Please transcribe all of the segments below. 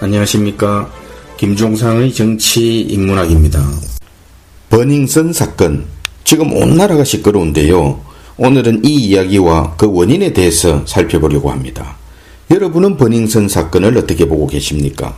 안녕하십니까. 김종상의 정치 인문학입니다. 버닝썬 사건. 지금 온 나라가 시끄러운데요. 오늘은 이 이야기와 그 원인에 대해서 살펴보려고 합니다. 여러분은 버닝썬 사건을 어떻게 보고 계십니까?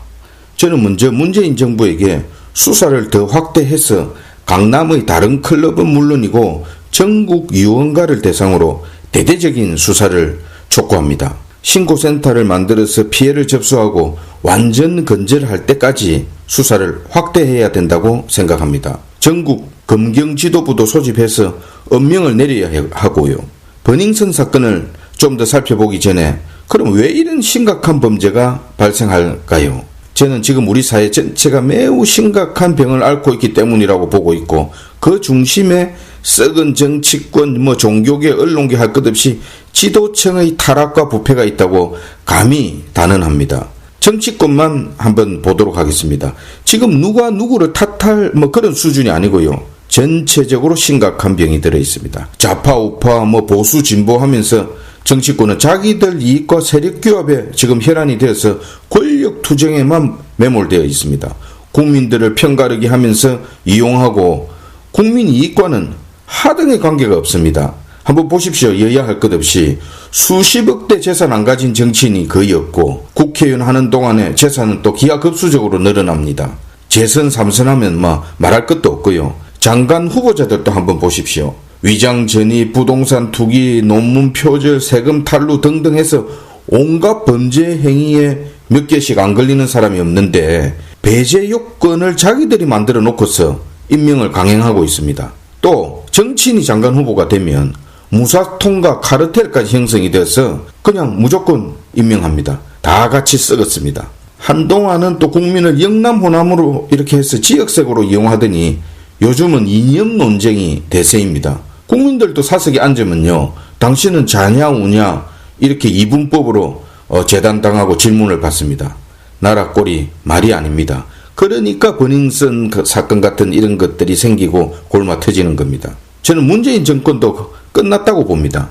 저는 먼저 문재인 정부에게 수사를 더 확대해서 강남의 다른 클럽은 물론이고 전국 유언가를 대상으로 대대적인 수사를 촉구합니다. 신고센터를 만들어서 피해를 접수하고 완전 건절할 때까지 수사를 확대해야 된다고 생각합니다. 전국 검경 지도부도 소집해서 엄명을 내려야 하고요. 버닝썬 사건을 좀 더 살펴보기 전에 그럼 왜 이런 심각한 범죄가 발생할까요? 저는 지금 우리 사회 전체가 매우 심각한 병을 앓고 있기 때문이라고 보고 있고 그 중심에 썩은 정치권, 뭐 종교계, 언론계 할 것 없이 지도층의 타락과 부패가 있다고 감히 단언합니다. 정치권만 한번 보도록 하겠습니다. 지금 누가 누구를 탓할 뭐 그런 수준이 아니고요. 전체적으로 심각한 병이 들어 있습니다. 좌파, 우파, 뭐 보수, 진보 하면서 정치권은 자기들 이익과 세력 규합에 지금 혈안이 되어서 권력 투쟁에만 매몰되어 있습니다. 국민들을 편가르기 하면서 이용하고 국민 이익과는 하등의 관계가 없습니다. 한번 보십시오. 여야 할 것 없이 수십억대 재산 안 가진 정치인이 거의 없고 국회의원 하는 동안에 재산은 또 기하급수적으로 늘어납니다. 재선 삼선하면 뭐 말할 것도 없고요. 장관 후보자들도 한번 보십시오. 위장 전이, 부동산 투기, 논문 표절, 세금 탈루 등등 해서 온갖 범죄 행위에 몇 개씩 안 걸리는 사람이 없는데 배제 요건을 자기들이 만들어 놓고서 임명을 강행하고 있습니다. 또 정치인이 장관 후보가 되면 무사통과 카르텔까지 형성이 돼서 그냥 무조건 임명합니다. 다 같이 썩었습니다. 한동안은 또 국민을 영남 호남으로 이렇게 해서 지역색으로 이용하더니 요즘은 이념 논쟁이 대세입니다. 국민들도 사석에 앉으면요. 당신은 자냐 우냐 이렇게 이분법으로 어, 재단당하고 질문을 받습니다. 나라 꼴이 말이 아닙니다. 그러니까 버닝썬 그 사건 같은 이런 것들이 생기고 골마 터지는 겁니다. 저는 문재인 정권도 끝났다고 봅니다.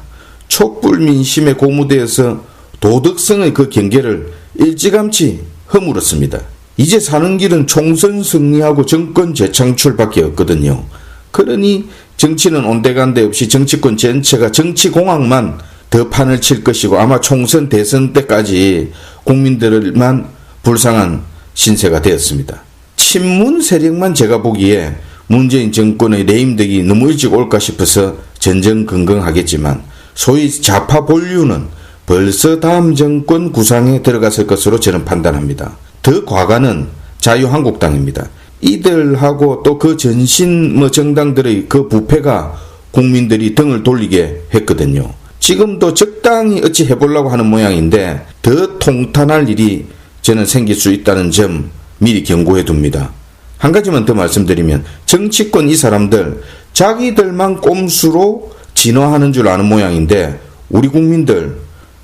촛불 민심의 고무대에서 도덕성의 그 경계를 일찌감치 허물었습니다. 이제 사는 길은 총선 승리하고 정권 재창출밖에 없거든요. 그러니 정치는 온데간데 없이 정치권 전체가 정치공학만 더 판을 칠 것이고 아마 총선 대선 때까지 국민들만 불쌍한 신세가 되었습니다. 친문 세력만 제가 보기에 문재인 정권의 레임덕이 너무 일찍 올까 싶어서 전전긍긍하겠지만 소위 좌파 본류는 벌써 다음 정권 구상에 들어갔을 것으로 저는 판단합니다. 더 과가는 자유한국당입니다. 이들하고 또 그 전신 뭐 정당들의 그 부패가 국민들이 등을 돌리게 했거든요. 지금도 적당히 어찌 해보려고 하는 모양인데 더 통탄할 일이 저는 생길 수 있다는 점 미리 경고해 둡니다. 한 가지만 더 말씀드리면 정치권 이 사람들 자기들만 꼼수로 진화하는 줄 아는 모양인데 우리 국민들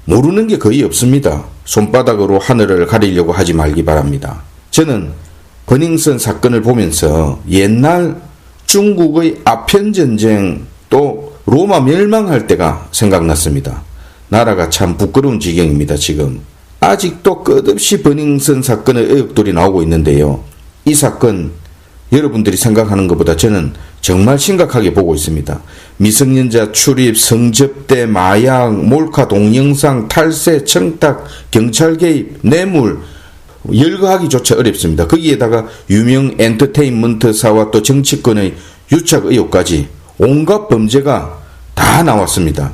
모르는 게 거의 없습니다. 손바닥으로 하늘을 가리려고 하지 말기 바랍니다. 저는 버닝썬 사건을 보면서 옛날 중국의 아편 전쟁 또 로마 멸망할 때가 생각났습니다. 나라가 참 부끄러운 지경입니다, 지금. 아직도 끝없이 버닝썬 사건의 의혹들이 나오고 있는데요. 이 사건 여러분들이 생각하는 것보다 저는 정말 심각하게 보고 있습니다. 미성년자 출입, 성접대, 마약, 몰카 동영상, 탈세, 청탁, 경찰 개입, 뇌물, 열거하기조차 어렵습니다. 거기에다가 유명 엔터테인먼트사와 또 정치권의 유착 의혹까지 온갖 범죄가 다 나왔습니다.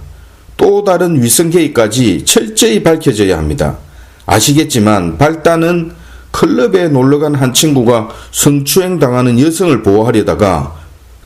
또 다른 위성 개입까지 철저히 밝혀져야 합니다. 아시겠지만 발단은 클럽에 놀러간 한 친구가 성추행 당하는 여성을 보호하려다가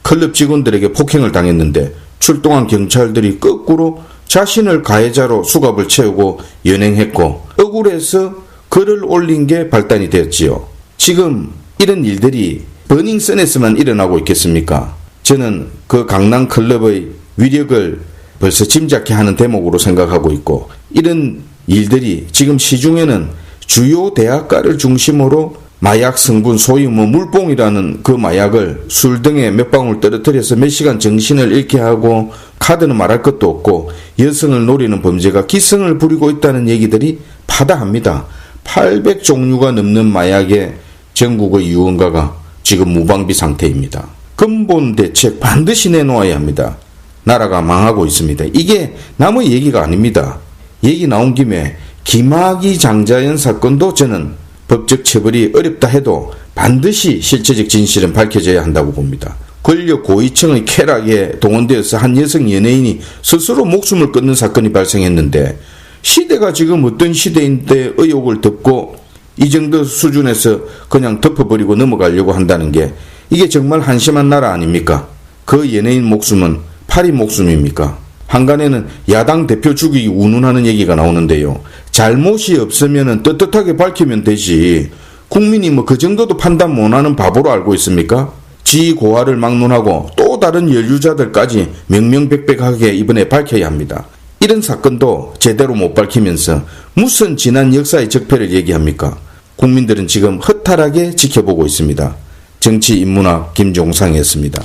클럽 직원들에게 폭행을 당했는데 출동한 경찰들이 거꾸로 자신을 가해자로 수갑을 채우고 연행했고 억울해서 글을 올린 게 발단이 되었지요. 지금 이런 일들이 버닝썬에서만 일어나고 있겠습니까? 저는 그 강남 클럽의 위력을 벌써 짐작해 하는 대목으로 생각하고 있고 이런 일들이 지금 시중에는 주요 대학가를 중심으로 마약 성분 소위 뭐 물뽕이라는 그 마약을 술 등에 몇 방울 떨어뜨려서 몇 시간 정신을 잃게 하고 카드는 말할 것도 없고 여성을 노리는 범죄가 기승을 부리고 있다는 얘기들이 파다합니다. 800 종류가 넘는 마약의 전국의 유언가가 지금 무방비 상태입니다. 근본 대책 반드시 내놓아야 합니다. 나라가 망하고 있습니다. 이게 남의 얘기가 아닙니다. 얘기 나온 김에 김학의 장자연 사건도 저는 법적 처벌이 어렵다 해도 반드시 실체적 진실은 밝혀져야 한다고 봅니다. 권력 고위층의 쾌락에 동원되어서 한 여성 연예인이 스스로 목숨을 끊는 사건이 발생했는데 시대가 지금 어떤 시대인데 의혹을 덮고 이 정도 수준에서 그냥 덮어버리고 넘어가려고 한다는 게 이게 정말 한심한 나라 아닙니까? 그 연예인 목숨은 파리 목숨입니까? 한간에는 야당 대표 죽이기 운운하는 얘기가 나오는데요. 잘못이 없으면 떳떳하게 밝히면 되지. 국민이 뭐 그 정도도 판단 못하는 바보로 알고 있습니까? 지 고하를 막론하고 또 다른 연루자들까지 명명백백하게 이번에 밝혀야 합니다. 이런 사건도 제대로 못 밝히면서 무슨 지난 역사의 적폐를 얘기합니까? 국민들은 지금 허탈하게 지켜보고 있습니다. 정치 인문학 김종상이었습니다.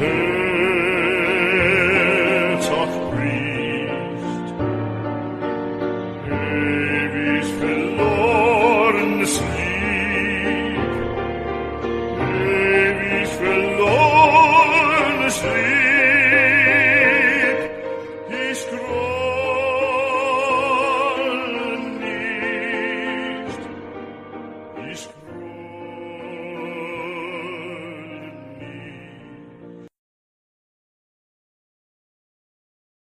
Hey.